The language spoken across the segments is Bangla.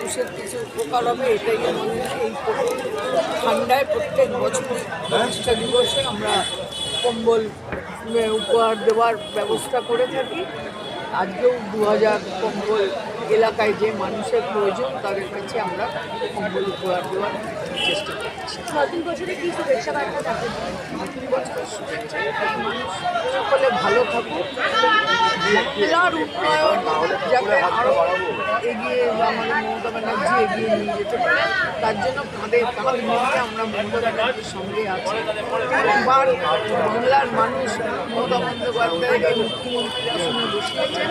মানুষের কিছু উপকার হবে এটাই আমাদের এই ঠান্ডায় প্রত্যেক বছর প্রতিষ্ঠা দিবসে আমরা কম্বল উপহার দেওয়ার ব্যবস্থা করে থাকি। আজকেও দু হাজার কম্বল এলাকায় যে মানুষের প্রয়োজন তাদের কাছে আমরা কম্বল উপহার দেওয়ার চেষ্টা করছি নতুন বছরে কি শুভেচ্ছা বার্তা নতুন বছরের শুভেচ্ছা। মানুষ সকলে ভালো থাকুক। জেলার উন্নয়ন যাতে এগিয়ে আমাদের মমতা ব্যানার্জি এগিয়ে নিয়ে যেতে পারে, তার জন্য কাঁধে কাঁধ মিলিয়ে আমরা মমতা ব্যানার্জির সঙ্গে আছি। তিনবার বাংলার মানুষ মমতা বন্দ্যোপাধ্যায়কে মুখ্যমন্ত্রী আসনে বসিয়েছে,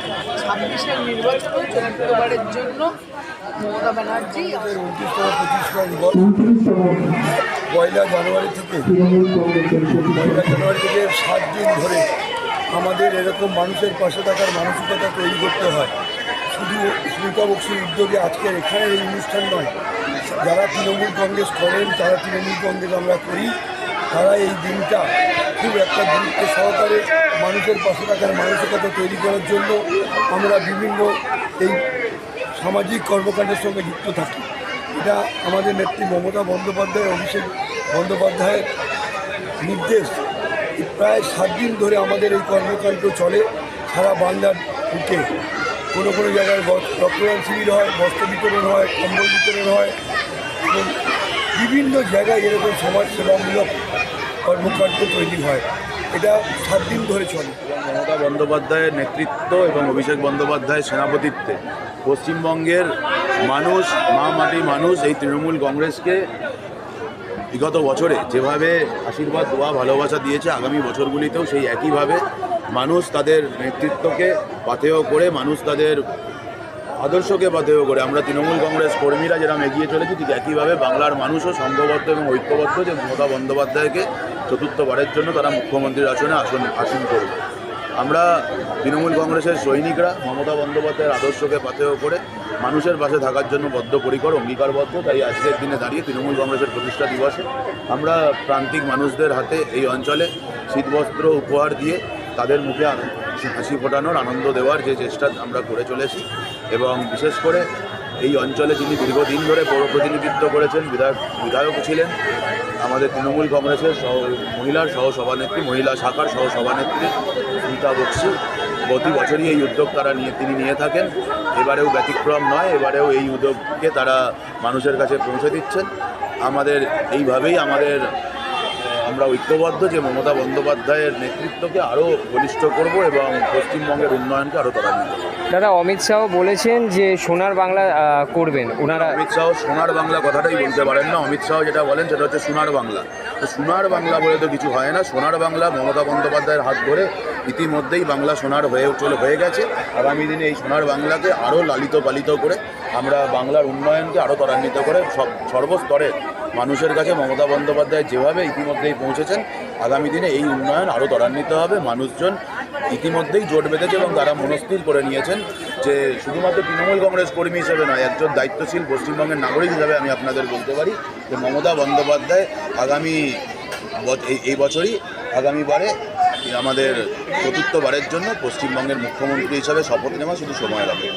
ছাব্বিশের নির্বাচনেও চতুর্থবারের জন্য মমতা ব্যানার্জি পয়লা জানুয়ারি থেকে, পয়লা জানুয়ারি থেকে সাত দিন ধরে আমাদের এরকম মানুষের পাশে থাকার মানসিকতা তৈরি করতে হয়। শুধু স্মিতা বক্সির উদ্যোগে আজকের এখানের এই অনুষ্ঠান নয়, যারা তৃণমূল কংগ্রেস করেন, তারা তৃণমূল কংগ্রেস আমরা করি, তারা এই দিনটা খুব একটা গুরুত্ব সহকারে মানুষের পাশে থাকার মানসিকতা তৈরি করার জন্য আমরা বিভিন্ন এই সামাজিক কর্মকাণ্ডের সঙ্গে যুক্ত থাকি। এটা আমাদের নেত্রী মমতা বন্দ্যোপাধ্যায়, অভিষেক বন্দ্যোপাধ্যায়ের নির্দেশ। প্রায় সাত দিন ধরে আমাদের এই কর্মকাণ্ড চলে, সারা বাংলার বুকে। কোনো কোনো জায়গায় রক্তদান শিবির হয়, বস্ত্র বিতরণ হয়, কম্বল বিতরণ হয়, এবং বিভিন্ন জায়গায় এরকম সমাজ সেবামূলক কর্মকাণ্ড তৈরি হয়। এটা সাত দিন ধরে চলে। মমতা বন্দ্যোপাধ্যায়ের নেতৃত্ব এবং অভিষেক বন্দ্যোপাধ্যায়ের সেনাপতিত্বে। পশ্চিমবঙ্গের মানুষ, মা মাটি মানুষ, এই তৃণমূল কংগ্রেসকে বিগত বছরে যেভাবে আশীর্বাদ, দোয়া, ভালোবাসা দিয়েছে আগামী বছরগুলিতেও সেই একইভাবে মানুষ তাদের নেতৃত্বকে পাথেয় করে, মানুষ তাদের আদর্শকে পাথেয় করে। আমরা তৃণমূল কংগ্রেস কর্মীরা যেরকম এগিয়ে চলেছি, ঠিক একইভাবে বাংলার মানুষও সংঘবদ্ধ এবং ঐক্যবদ্ধ যে মমতা বন্দ্যোপাধ্যায়কে চতুর্থবারের জন্য তারা মুখ্যমন্ত্রীর আসনে আসন, আসীন করবে। আমরা তৃণমূল কংগ্রেসের সৈনিকরা, মমতা বন্দ্যোপাধ্যায়ের আদর্শকে পাথেয় করে মানুষের পাশে থাকার জন্য বদ্ধপরিকর, অঙ্গীকারবদ্ধ, তাই আজকের দিনে দাঁড়িয়ে তৃণমূল কংগ্রেসের প্রতিষ্ঠা দিবসে আমরা প্রান্তিক মানুষদের হাতে এই অঞ্চলে শীতবস্ত্র উপহার দিয়ে তাদের মুখে হাসি ফোটানোর আনন্দ দেওয়ার যে চেষ্টা আমরা করে চলেছি এবং বিশেষ করে এই অঞ্চলে যিনি দীর্ঘদিন ধরে পৌর প্রতিনিধিত্ব করেছেন, বিধায়ক বিধায়ক ছিলেন আমাদের তৃণমূল কংগ্রেসের সহ, মহিলার সহ সভানেত্রী মহিলা শাখার সহ সভানেত্রী বক্সি। প্রতি বছরই এই উদ্যোগ তারা নিয়ে, তিনি নিয়ে থাকেন। এবারেও ব্যতিক্রম নয়, এবারেও এই উদ্যোগকে তারা মানুষের কাছে পৌঁছে দিচ্ছেন। আমাদের, এইভাবেই আমাদের আমরা ঐক্যবদ্ধ যে মমতা বন্দ্যোপাধ্যায়ের নেতৃত্বকে আরও বলিষ্ঠ করব এবং পশ্চিমবঙ্গের উন্নয়নকে আরও ত্বরান্বিত করব। দাদা অমিত শাহ বলেছেন যে সোনার বাংলা করবেন। ওনারা অমিত শাহ সোনার বাংলা কথাটাই বলতে পারেন না। অমিত শাহ যেটা বলেন সেটা হচ্ছে সোনার বাংলা। তো সোনার বাংলা বলে তো কিছু হয় না। সোনার বাংলা মমতা বন্দ্যোপাধ্যায়ের হাত ধরে ইতিমধ্যেই বাংলা সোনার হয়ে চলে হয়ে গেছে। আগামী দিনে এই সোনার বাংলাকে আরও লালিত পালিত করে আমরা বাংলার উন্নয়নকে আরও ত্বরান্বিত করে সব সর্বস্তরে মানুষের কাছে মমতা বন্দ্যোপাধ্যায় যেভাবে ইতিমধ্যেই পৌঁছেছেন, আগামী দিনে এই উন্নয়ন আরও ত্বরান্বিত হবে। মানুষজন ইতিমধ্যেই জোট বেঁধেছে এবং তারা মনস্থির করে নিয়েছেন যে শুধুমাত্র তৃণমূল কংগ্রেস কর্মী হিসেবে নয়, একজন দায়িত্বশীল পশ্চিমবঙ্গের নাগরিক হিসাবে আমি আপনাদের বলতে পারি যে মমতা বন্দ্যোপাধ্যায় আগামী এই বছরই আগামীবারে আমাদের চতুর্থবারের জন্য পশ্চিমবঙ্গের মুখ্যমন্ত্রী হিসাবে শপথ নেওয়া শুধু সময় লাগে